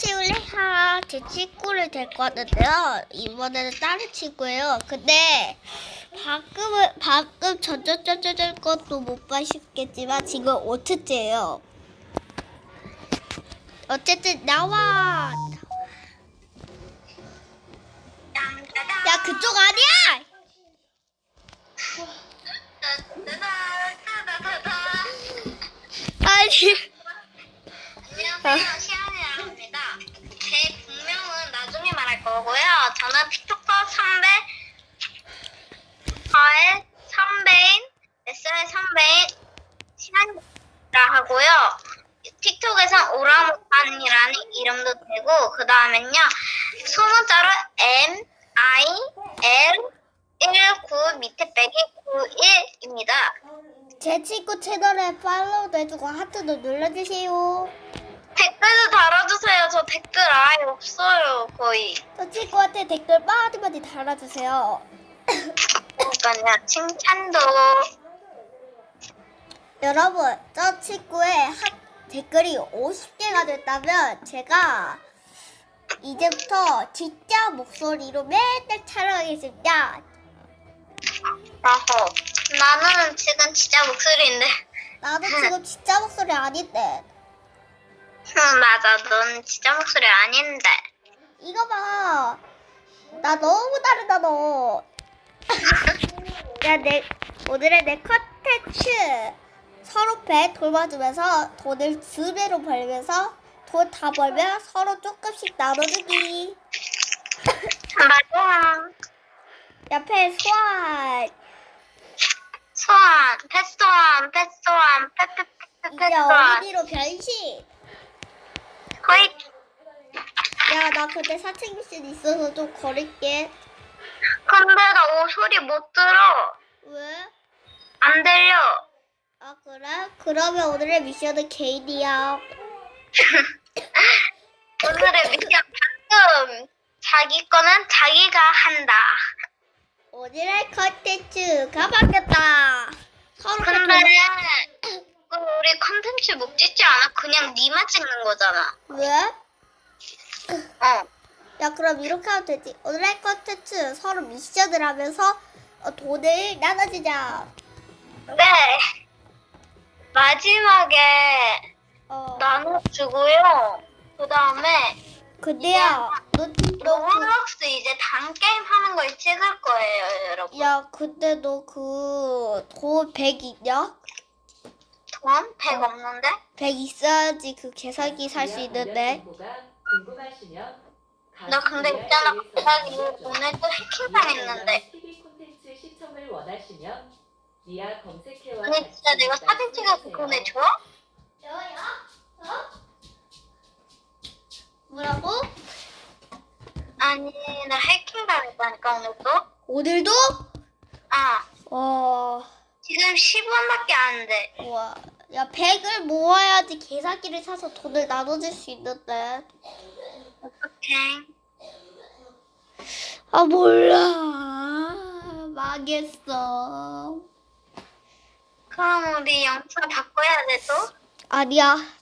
채울래야 제 친구를 데리고 왔는데요. 이번에는 다른 친구예요. 근데 방금은 방금 저저저저저 것도 못 보셨겠지만 지금 5트째예요. 어쨌든 나와. 야 그쪽 아니야? 아니. 안녕하세요, 시안이랍니다. 제 분명은 나중에 말할 거고요. 저는 틱톡커 선배, 저의 선배인, 뱃살의 선배인 시안이라 하고요. 틱톡에선 오라무탄이라는 되고, 그 다음엔요, 소문자로 M, I, L, 19 밑에 빼기 91입니다. 제 친구 채널에 팔로우도 해주고 하트도 눌러주세요. 댓글도 달아주세요. 저 댓글 아예 없어요, 거의. 저 친구한테 댓글 많이 많이 달아주세요. 그러니까요, 칭찬도. 여러분, 저 친구의 한 댓글이 50개가 됐다면 제가 이제부터 진짜 목소리로 맨날 촬영하겠습니다. 아호. 나는 지금 진짜 목소리인데. 나도 지금 진짜 목소리 아닌데. 응, 맞아. 넌 진짜 목소리 아닌데. 이거 봐. 나 너무 다르다, 너. 야, 내, 오늘의 내 컨텐츠. 서로 배 돌봐주면서 돈을 두 배로 벌면서 돈 다 벌면 서로 조금씩 나눠주기. 맞아. 옆에 소환. 소환, 패소환, 패소환, 이제 패패패패소환. 어린이로 변신. 거의, 야, 나 그때 사칭 미션 있어서 좀 거릴게. 근데 나 오, 소리 못 들어. 왜? 안 들려. 아, 그래? 그러면 오늘의 미션은 개인이야. 오늘의 미션 방금 자기 거는 자기가 한다. 오늘의 컨텐츠가 바뀌었다. 서로 근데 돈- 그 우리 컨텐츠 목 찍지 않아? 그냥 니만 찍는 거잖아. 왜? 어. 야, 그럼 이렇게 하면 되지. 오늘의 컨텐츠 서로 미션을 하면서 어, 돈을 나눠주자. 네. 마지막에 어. 나눠주고요. 그 다음에 근데야, 너, 너, 그, 로블록스 이제 단 게임 하는 걸 찍을 거예요, 여러분. 야, 근데 너 그, 돈 100 있냐? 돈? 100 없는데? 100 있어야지 그 계산기 살 수 있는데. 나 근데 있잖아, 갑자기 오늘 또 해킹 당했는데. TV 콘텐츠 시청을 원하시면 미아 검색해와 아니, 진짜 내가 사진 찍어서 보내줘? 뭐라고? 아니, 나 해킹 당했다니까, 오늘도? 오늘도? 아, 어, 지금 10원밖에 안 돼. 와. 야, 100을 모아야지 계산기를 사서 돈을 나눠줄 수 있는데. 어떡해. 아, 몰라. 망했어. 그럼 우리 영상 바꿔야 돼, 또? 아니야.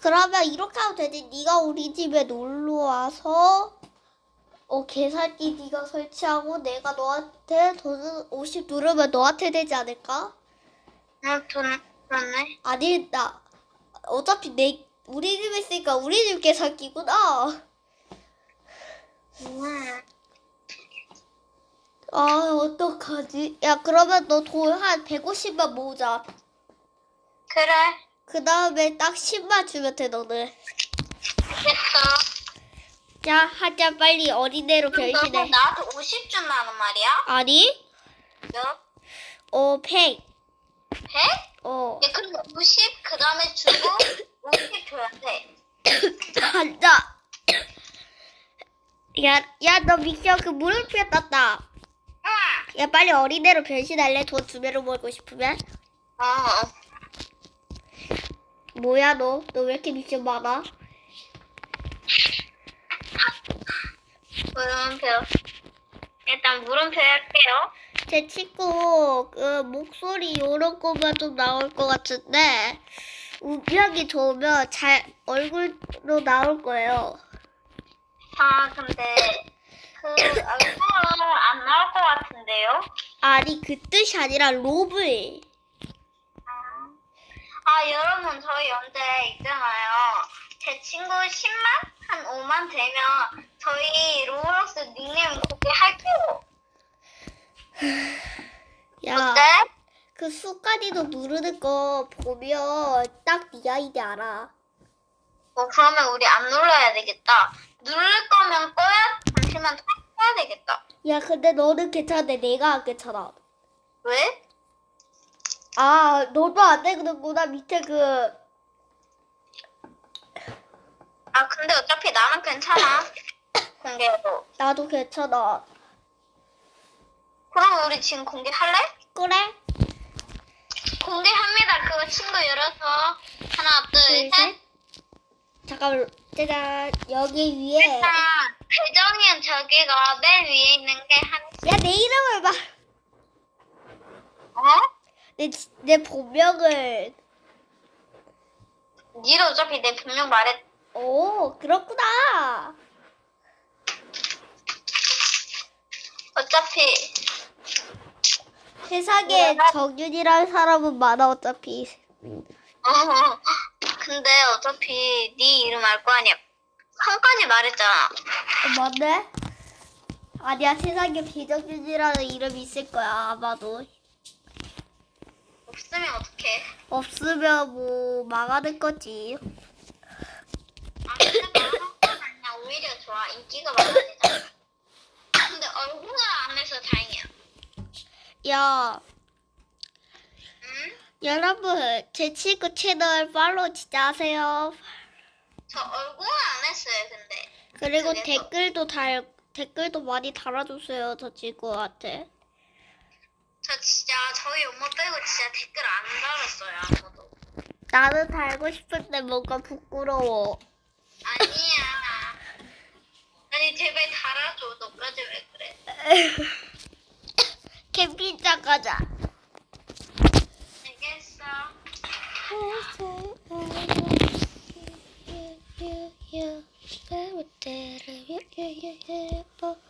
그러면 이렇게 하면 되지. 네가 우리 집에 놀러 와서 어 계산기 네가 설치하고 내가 너한테 돈 50 누르면 너한테 되지 않을까? 어, 돈, 그러네. 아니 나 어차피 내 우리 집에 있으니까 우리 집 계산기구나. 음. 아 어떡하지? 야 그러면 너 돈 한 150만 모으자. 그래. 그 다음에 딱 10만 주면 돼 너는. 됐어. 자 하자 빨리 어린애로 변신해. 나한테 50 준다는 말이야? 아니? 몇? 어, 100. 100? 어. 야, 그럼 50, 그 다음에 주고 50 줘야 돼. 한다. 야, 야, 너 미션 그 물음표 떴다. 응. 야, 빨리 어린애로 변신할래? 돈 두 배로 벌고 싶으면? 어. 뭐야, 너? 너 왜 이렇게 미션 많아? 물음표. 일단 물음표 할게요. 제 친구, 그, 목소리 요런 거만 좀 나올 것 같은데, 우비하기 좋으면 잘 얼굴로 나올 거예요. 아, 근데 그 얼굴은 안 나올 것 같은데요? 아니 그 뜻이 아니라 로블. 아, 여러분, 저희 언제 있잖아요. 제 친구 10만? 한 5만 되면 저희 로블록스 닉네임 공개할게요. 야, 어때? 그 수까지도 누르는 거 보면 딱 네 아이디 알아. 어, 그러면 우리 안 눌러야 되겠다. 누를 거면 꺼야, 잠시만 꺼야 되겠다. 야, 근데 너는 괜찮은데 내가 안 괜찮아. 왜? 아, 너도 안 되는구나. 밑에 그 아, 근데 어차피 나는 괜찮아. 공개해도. 나도 괜찮아. 그럼 우리 지금 공개할래? 그래? 공개합니다. 그거 친구 열어서. 하나, 둘, 둘, 셋. 셋. 잠깐만, 짜잔. 여기 위에. 일단, 배정이는 저기가 맨 위에 있는 게 한, 야, 내 이름을 말. 어? 내, 지- 내 본명을. 니도 어차피 내 분명 말했, 오, 그렇구나. 어차피, 세상에 뭐야? 정윤이라는 사람은 많아, 어차피. 어, 근데 어차피 네 이름 알 거 아니야. 한까지 말했잖아. 어, 뭔데? 아니야, 세상에 비정윤이라는 이름이 있을 거야, 아마도. 없으면 어떡해. 없으면 뭐, 망하는 거지. 아, 근데 말하는 건 아니야. 오히려 좋아. 인기가 많아지잖아. 근데 얼굴을 안 해서 다행이야. 야, 응? 여러분, 제 친구 채널 팔로우 진짜 하세요. 저 얼굴은 안 했어요, 근데. 그리고 그래서? 댓글도 달, 댓글도 많이 달아주세요, 저 친구한테. 저 진짜 저희 엄마 빼고 진짜 댓글 안 달았어요, 아무도. 나는 달고 싶은데 뭔가 부끄러워. 아니야. 아니, 제발 달아줘. 너까지 왜 그래? 캠핑장 가자. 알겠어.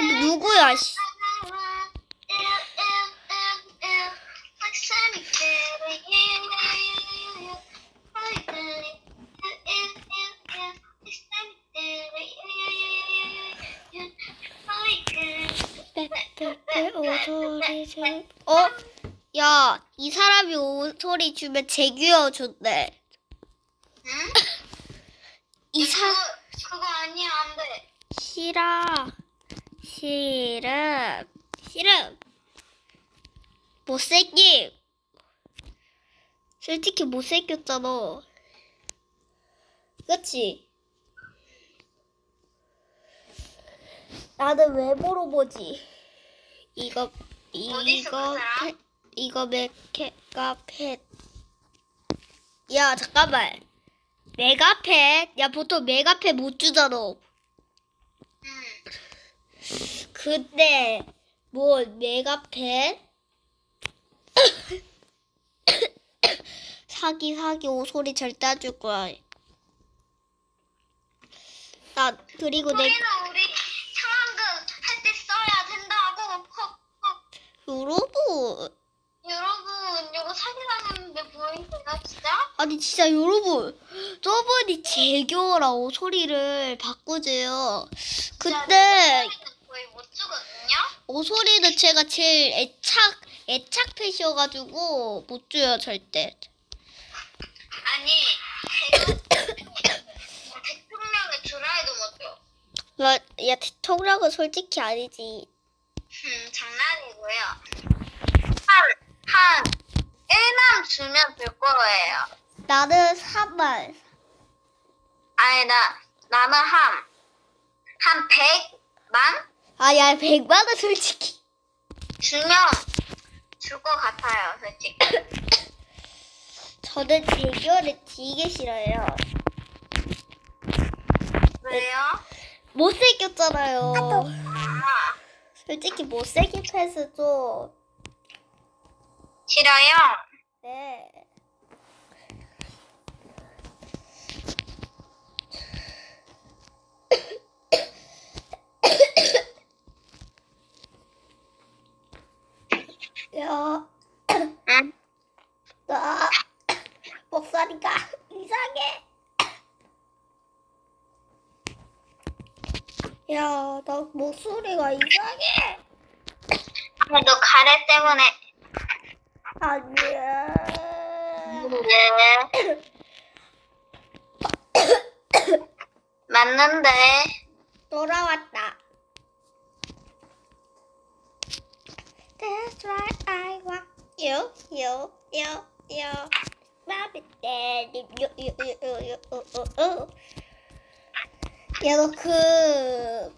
누구야? 씨. 어? 야, 이 사람이 오소리 주면 재규어 준대. 응? 이 사 그거, 그거 아니야, 안 돼. 싫어. 싫음. 싫음. 못생김. 솔직히 못생겼잖아. 그치? 나는 외모로 보지. 이거, 이거? 펫, 이거 메케가 펫. 야, 잠깐만. 메가펫? 야, 보통 메가펫 못 주잖아. 응. 근데 뭐 메가펫 사기 사기 오소리 절대 안 줄 거야. 나 그리고 내 우리는 우리 상황극 할 때 써야 된다고. 헉, 헉. 여러분 여러분, 이거 사기당했는데 보이세요, 진짜? 아니 진짜 여러분 저번이 재규어라 오소리를 바꾸세요. 근데 진짜 주거든요? 오소리는 제가 제일 애착 애착 펫이어가지고 못 줘요 절대. 아니, 못 줘. 야, 야 대통령은 솔직히 아니지. 음, 장난이고요. 한, 한, 주면 줄 거예요. 나는 3만. 아니, 나, 나는 한, 한 100만? 아야 100만 원 솔직히. 주면 줄 것 같아요, 솔직히. 저는 대결을 되게 싫어요. 왜요? 못생겼잖아요. 아, 솔직히 못생긴 좀. 싫어요? 네. 막 목소리가 이상해. 너 가래 때문에. 아니야. 네. 맞는데. 돌아왔다. That's why I want you, you, you, you. Mommy, daddy, you, you, you, you, you, you, you. 얘가 그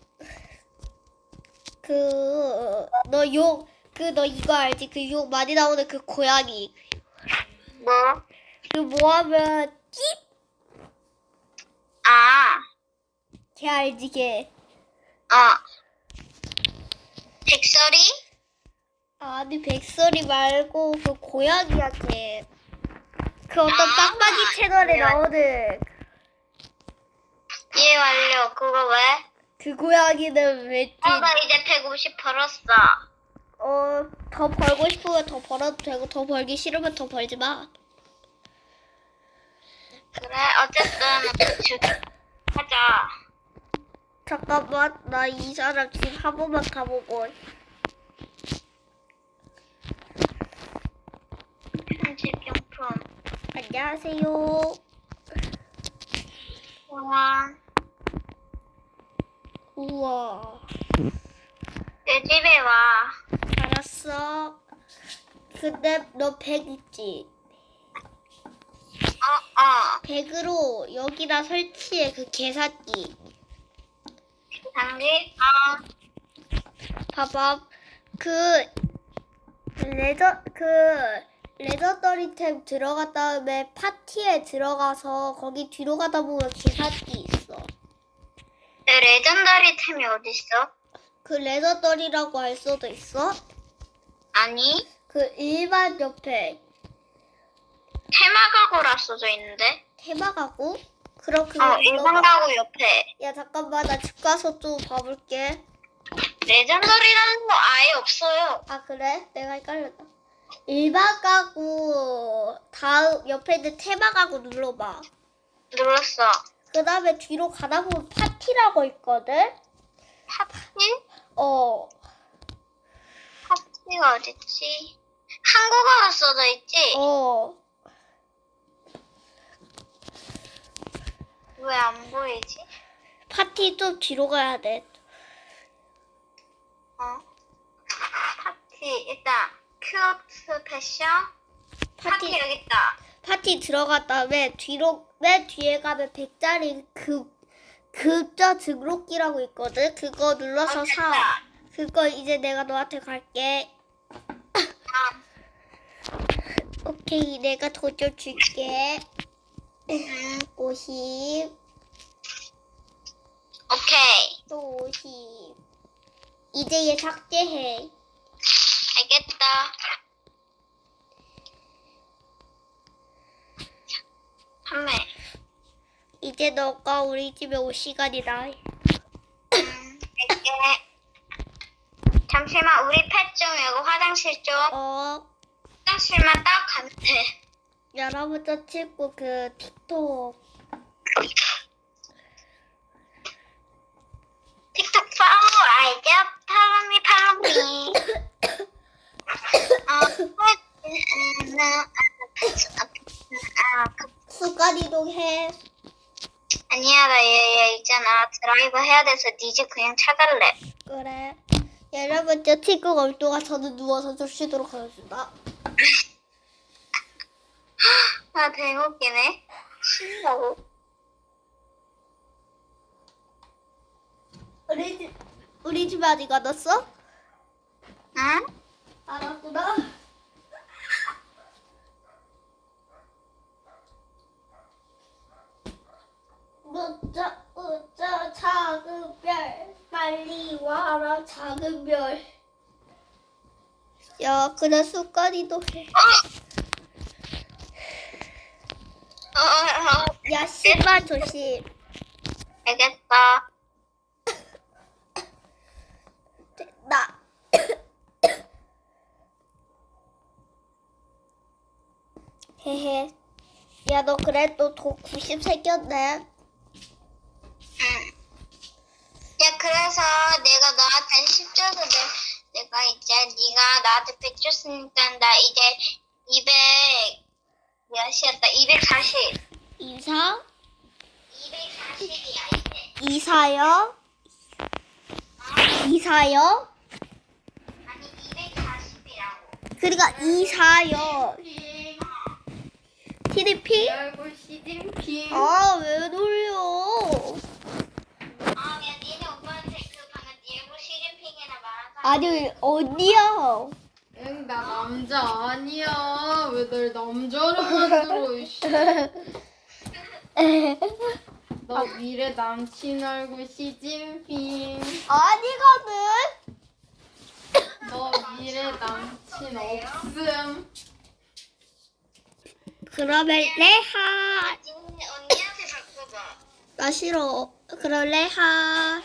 그, 너 욕, 그, 너 이거 알지? 그 욕 많이 나오는 그 고양이. 뭐? 그 뭐 하면, 찝! 아, 걔 알지, 걔. 어. 백설이? 아니 백설이 말고 그 고양이야 걔. 그 어떤 아, 빡빡이 채널에 네. 나오는 이해 완료. 그거 왜? 그 고양이는 왠지 어, 나 이제 150 벌었어. 어 더 벌고 싶으면 더 벌어도 되고 더 벌기 싫으면 더 벌지 마. 그래, 어쨌든, 주, 하자. 잠깐만 나 이 사람 집 한 번만 가보고 편집 용품. 안녕하세요. 우와. 우와 내 집에 와. 알았어. 근데 너 백 있지? 어, 어. 백으로 여기다 설치해 그 계산기. 장비? 어. 봐봐. 그 레저 그 레저더리 탭 들어간 다음에 파티에 들어가서 거기 뒤로 가다 보면 계산기 있어. 내 레전더리 템이 어딨어? 그 레저더리라고 할 수도 있어. 아니, 그 일반 옆에 테마 가구라 써져 있는데? 테마 가구? 그럼 그거 어, 일반. 가구 옆에. 야 잠깐만 나 집 가서 좀 봐볼게. 레전더리라는 거 아예 없어요. 아 그래? 내가 헷갈렸다. 일반 가구 다음 옆에 있는 테마 가구 눌러봐. 눌렀어. 그 다음에 뒤로 가다 보면 파티라고 있거든? 파티? 어, 파티가 어딨지? 한국어로 써져 있지? 어. 왜 안 보이지? 파티 좀 뒤로 가야 돼. 어? 파티, 일단, 큐트 패션? 파티 파티, 여기 있다. 파티 들어간 다음에 뒤로, 맨 뒤에 가면 100짜리 급, 급자 등록기라고 있거든? 그거 눌러서 어, 사. 그거 이제 내가 너한테 갈게. 아, 오케이, 내가 도전 줄게. 음, 50, 오케이. 또 50. 이제 얘 삭제해. 알겠다. 이제 너가 우리 집에 올 시간이다. 음, 알게. 잠시만, 우리 펫 좀, 여기 화장실 좀. 어, 화장실만 딱 가면 돼. 여러분 저 친구 그 틱톡 틱톡 팔로우 알죠? 팔로미, 팔로미. 아, 그, 습관 이동해. 아니야, 나 얘, 얘 있잖아. 드라이브 해야 돼서 니즈 그냥 차갈래. 그래. 여러분 저올 동안 저는 누워서 좀 쉬도록 하겠습니다. 아, 대박이네. 신나고. 우리 집 우리 집에 아직 안 왔어? 응? 안 왔구나. 웃자 웃자 작은 별 빨리 와라 작은 별. 야 그래 숟가리도 해. 어, 야 신발 조심. 알겠어. 나. 헤헤. 야, 너 그래도 도 90 생겼네. 응. 야, 그래서 내가 너한테 10줄 내, 내가 이제 네가 나한테 100 줬으니까 나 이제 200 몇이었다? 240. 이사? 240이야 이제. 이사요? 이사요? 아니 240이라고. 그러니까 이사요. TDP? 얼굴 시진핑. 아, 왜 놀려? 아, 야, 니네 오빠한테 그 방금 일부 시진핑이나 말한 사람. 아니, 어디야? 응, 나 남자 아니야. 왜널 남자로 만들어, 이씨. 너 미래 남친 얼굴 시진핑. 아니거든. 너 미래 남친 없음. 그러면 레하. 언니, 언니한테 바꿔봐. 나 싫어. 그럼 레하.